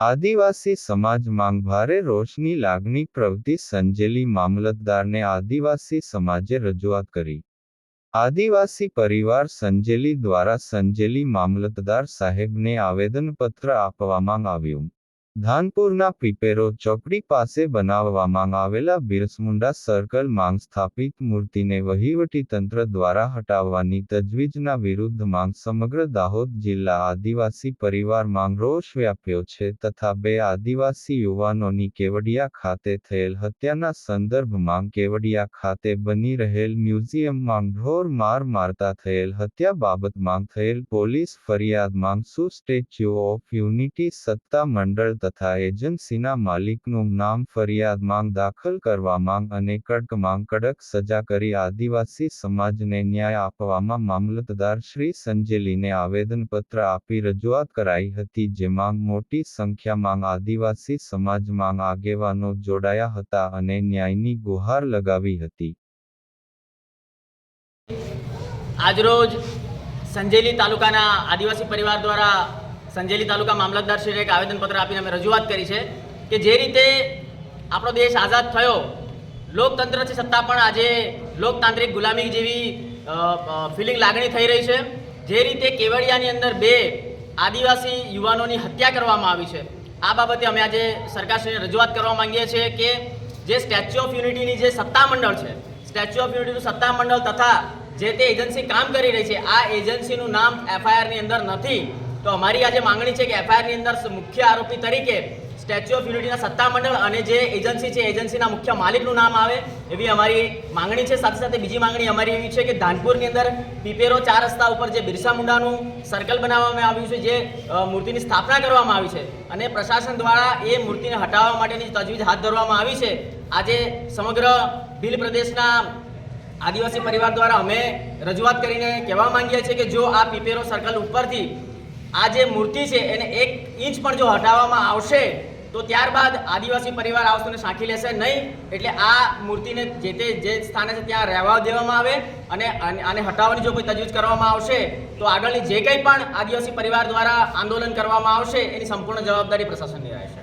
આદિવાસી સમાજ માંગ ભારે રોષની લાગણી પ્રવૃત્તિ સંજેલી મામલતદારને આદિવાસી સમાજે રજૂઆત કરી. આદિવાસી પરિવાર સંજેલી દ્વારા સંજેલી મામલતદાર સાહેબને આવેદનપત્ર આપવામાં આવ્યું. ધાનપુરના પીપેરો ચોકડી પાસે બનાવવામાં આવેલા બિરસમુંડા સર્કલ સ્થાપિત મૂર્તિને વહીવટી દ્વારા હટાવવાની તજવીજના વિરુદ્ધ માંગ સમગ્ર દાહોદ જિલ્લા આદિવાસી પરિવાર માંગ રોષ વ્યાપ્યો છે તથા બે આદિવાસી યુવાનોની કેવડિયા ખાતે થયેલ હત્યાના સંદર્ભમાં કેવડિયા ખાતે બની રહેલ મ્યુઝિયમમાં ઢોર માર મારતા થયેલ હત્યા બાબતમાં થયેલ પોલીસ ફરિયાદમાં શું સ્ટેચ્યુ ઓફ યુનિટી સત્તા મંડળ તથા એજન્સીના માલિકનું નામ ફરિયાદમાં દાખલ કરવામાં અને કડકમાં કડક સજા કરી આદિવાસી સમાજને ન્યાય આપવામાં મામલતદાર શ્રી સંજેલીને આવેદનપત્ર આપી રજૂઆત કરાઈ હતી, જેમાં મોટી સંખ્યામાં આદિવાસી સમાજમાં આગેવાનો જોડાયા હતા અને ન્યાયની ગુહાર લગાવી હતી. આજરોજ સંજેલી તાલુકાના આદિવાસી પરિવાર દ્વારા સંજેલી તાલુકા મામલતદારશ્રીને એક આવેદનપત્ર આપીને અમે રજૂઆત કરી છે કે જે રીતે આપણો દેશ આઝાદ થયો લોકતંત્રથી સત્તા પણ આજે લોકતાંત્રિક ગુલામી જેવી ફિલિંગ લાગણી થઈ રહી છે. જે રીતે કેવડિયાની અંદર બે આદિવાસી યુવાનોની હત્યા કરવામાં આવી છે. આ બાબતે અમે આજે સરકારશ્રીને રજૂઆત કરવા માંગીએ છીએ કે જે સ્ટેચ્યુ ઓફ યુનિટીની જે સત્તામંડળ છે, સ્ટેચ્યુ ઓફ યુનિટીનું સત્તામંડળ તથા જે તે એજન્સી કામ કરી રહી છે, આ એજન્સીનું નામ એફઆઈઆરની અંદર નથી. તો અમારી આજે માંગણી છે કે એફઆઈઆરની અંદર મુખ્ય આરોપી તરીકે સ્ટેચ્યુ ઓફ યુનિટીના સત્તામંડળ અને જે એજન્સી છે એજન્સીના મુખ્ય માલિકનું નામ આવે, એવી અમારી માંગણી છે. સાથે સાથે બીજી માંગણી અમારી એવી છે કે ધાનપુરની અંદર પીપેરો ચાર રસ્તા ઉપર જે બિરસા મુંડાનું સર્કલ બનાવવામાં આવ્યું છે, જે મૂર્તિની સ્થાપના કરવામાં આવી છે અને પ્રશાસન દ્વારા એ મૂર્તિને હટાવવા માટેની તજવીજ હાથ ધરવામાં આવી છે. આજે સમગ્ર ભીલ પ્રદેશના આદિવાસી પરિવાર દ્વારા અમે રજૂઆત કરીને કહેવા માંગીએ છીએ કે જો આ પીપેરો સર્કલ ઉપરથી આ જે મૂર્તિ છે એને એક ઇંચ પણ જો હટાવવામાં આવશે, તો ત્યારબાદ આદિવાસી પરિવાર આવશોને સાંખી લેશે નહીં. એટલે આ મૂર્તિને જે તે જે સ્થાને છે ત્યાં રહેવા દેવામાં આવે અને આને હટાવવાની જો કોઈ તજવીજ કરવામાં આવશે, તો આગળની જે કંઈ પણ આદિવાસી પરિવાર દ્વારા આંદોલન કરવામાં આવશે, એની સંપૂર્ણ જવાબદારી પ્રશાસનની રહેશે.